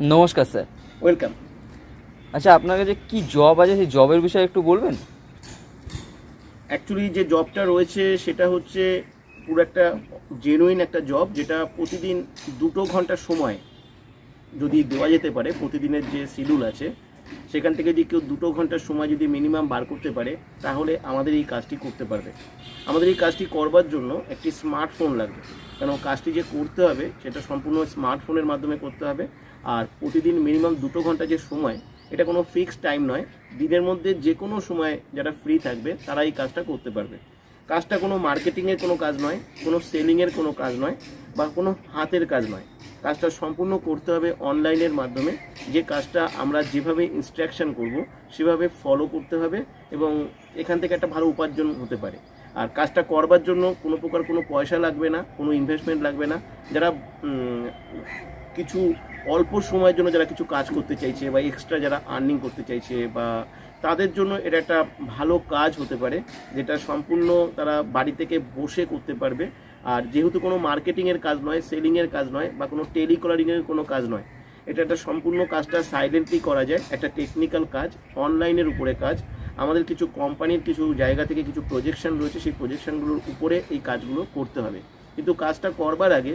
নমস্কার sir. Welcome. আচ্ছা আপনার কাছে কি জব আছে সেই জবের বিষয়ে একটু বলবেন? অ্যাকচুয়ালি যে জবটা রয়েছে সেটা হচ্ছে পুরো একটা জেনুইন একটা জব যেটা প্রতিদিন দুটো ঘণ্টা সময় যদি দেওয়া যেতে পারে প্রতিদিনের যে শিডিউল আছে সেখান থেকে যদি কেউ দুটো ঘণ্টার সময় যদি মিনিমাম বার করতে পারে তাহলে আমাদের এই কাজটি করতে পারবে। আমাদের এই কাজটি করবার জন্য একটি স্মার্টফোন লাগবে। কেন কাজটি যে করতে হবে সেটা সম্পূর্ণ স্মার্টফোনের মাধ্যমে করতে হবে। আর প্রতিদিন মিনিমাম দুটো ঘণ্টা যে সময়, এটা কোনো ফিক্সড টাইম নয়। দিনের মধ্যে যে কোনো সময় যারা ফ্রি থাকবে, তারা এই কাজটা করতে পারবে। কাজটা কোনো মার্কেটিংয়ের কোনো কাজ নয়, কোনো সেলিংয়ের কোনো কাজ নয়, বা কোনো হাতের কাজ নয়। কাজটা সম্পূর্ণ করতে হবে অনলাইনের মাধ্যমে। যে কাজটা আমরা যেভাবে ইনস্ট্রাকশন করব, সেভাবে ফলো করতে হবে এবং এখান থেকে একটা ভালো উপার্জন হতে পারে। আর কাজটা করবার জন্য কোনো প্রকার কোনো পয়সা লাগবে না, কোনো ইনভেস্টমেন্ট লাগবে না। যারা কিছু অল্প সময়ের জন্য যারা কিছু কাজ করতে চাইছে বা এক্সট্রা যারা আর্নিং করতে চাইছে বা তাদের জন্য এটা একটা ভালো কাজ হতে পারে, যেটা সম্পূর্ণ তারা বাড়ি থেকে বসে করতে পারবে। আর যেহেতু কোনো মার্কেটিংয়ের কাজ নয় সেলিংয়ের কাজ নয় বা কোনো টেলিকলারিংয়ের কোনো কাজ নয়, এটা একটা সম্পূর্ণ কাজটা সাইলেন্টলি করা যায়, একটা টেকনিক্যাল কাজ অনলাইনের উপরে কাজ। আমাদের কিছু কোম্পানির কিছু জায়গা থেকে কিছু প্রজেকশন রয়েছে, সেই প্রজেকশনগুলোর উপরে এই কাজগুলো করতে হবে। কিন্তু কাজটা করবার আগে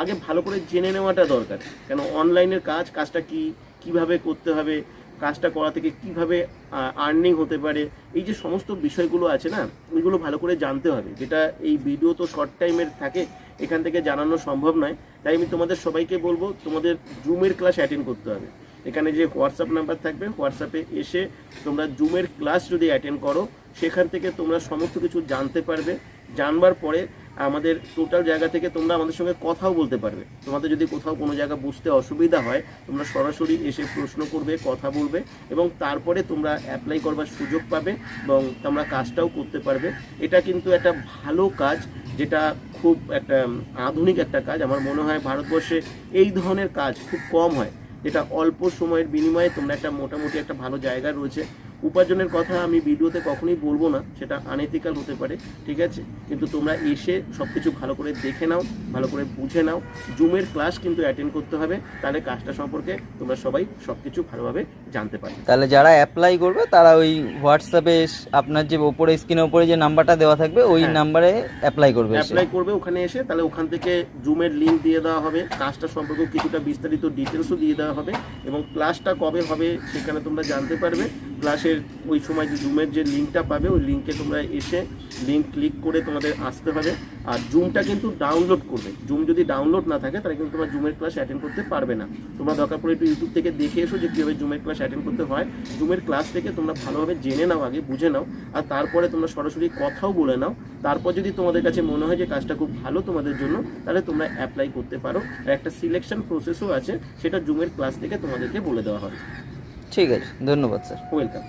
আগে ভালো করে জেনে নেওয়াটা দরকার। কেন অনলাইনের কাজ, কাজটা কি, কীভাবে করতে হবে, কাজটা করা থেকে কীভাবে আর্নিং হতে পারে, এই যে সমস্ত বিষয়গুলো আছে না ওইগুলো ভালো করে জানতে হবে। যেটা এই ভিডিও তো শর্ট টাইমের থাকে, এখান থেকে জানানো সম্ভব নয়। তাই আমি তোমাদের সবাইকে বলব, তোমাদের জুমের ক্লাস অ্যাটেন্ড করতে হবে। এখানে যে হোয়াটসঅ্যাপ নাম্বার থাকবে হোয়াটসঅ্যাপে এসে তোমরা জুমের ক্লাস যদি অ্যাটেন্ড করো, সেখান থেকে তোমরা সমস্ত কিছু জানতে পারবে। জানবার পরে আমাদের টোটাল জায়গা থেকে তোমরা আমাদের সঙ্গে কথাও বলতে পারবে। তোমাদের যদি কোথাও কোনো জায়গা বুঝতে অসুবিধা হয়, তোমরা সরাসরি এসে প্রশ্ন করবে, কথা বলবে এবং তারপরে তোমরা অ্যাপ্লাই করবার সুযোগ পাবে এবং তোমরা কাজটাও করতে পারবে। এটা কিন্তু একটা ভালো কাজ, যেটা খুব একটা আধুনিক একটা কাজ। আমার মনে হয় ভারতবর্ষে এই ধরনের কাজ খুব কম হয়। যেটা অল্প সময়ের বিনিময়ে তোমরা একটা মোটামুটি একটা ভালো জায়গা রয়েছে। উপার্জনের কথা আমি ভিডিওতে কখনোই বলব না সেটা আনএথিক্যাল হতে পারে ঠিক আছে? কিন্তু তোমরা এসে সব কিছু ভালো করে দেখে নাও ভালো করে বুঝে নাও জুমের ক্লাস কিন্তু অ্যাটেন্ড করতে হবে তাহলে কাজটা সম্পর্কে তোমরা সবাই সব কিছু ভালোভাবে জানতে পারবে। তাহলে যারা অ্যাপ্লাই করবে তারা ওই হোয়াটসঅ্যাপে আপনার যে ওপরে স্ক্রিনের উপরে যে নাম্বারটা দেওয়া থাকবে ওই। নাম্বারে অ্যাপ্লাই করবে অ্যাপ্লাই করবে ওখানে এসে তাহলে ওখান থেকে জুমের লিঙ্ক দিয়ে দেওয়া হবে কাজটা সম্পর্কে কিছুটা বিস্তারিত ডিটেলসও দিয়ে দেওয়া হবে এবং ক্লাসটা কবে হবে সেখানে তোমরা জানতে পারবে। ক্লাসের ওই সময় যে জুমের যে লিঙ্কটা পাবে, ওই লিঙ্কে তোমরা এসে লিঙ্ক ক্লিক করে তোমাদের আসতে হবে। আর জুমটা কিন্তু ডাউনলোড করবে। জুম যদি ডাউনলোড না থাকে, তাহলে কিন্তু তোমরা জুমের ক্লাস অ্যাটেন্ড করতে পারবে না। তোমরা দরকার পড়ে একটু ইউটিউব থেকে দেখে এসো যে কীভাবে জুমের ক্লাস অ্যাটেন্ড করতে হয়। জুমের ক্লাস থেকে তোমরা ভালোভাবে জেনে নাও আগে, বুঝে নাও। আর তারপরে তোমরা সরাসরি কথাও বলে নাও। তারপর যদি তোমাদের কাছে মনে হয় যে কাজটা খুব ভালো তোমাদের জন্য, তাহলে তোমরা অ্যাপ্লাই করতে পারো। একটা সিলেকশন প্রসেসও আছে, সেটা জুমের ক্লাস থেকে তোমাদেরকে বলে দেওয়া হবে। ঠিক আছে ধন্যবাদ স্যার। ওয়েলকাম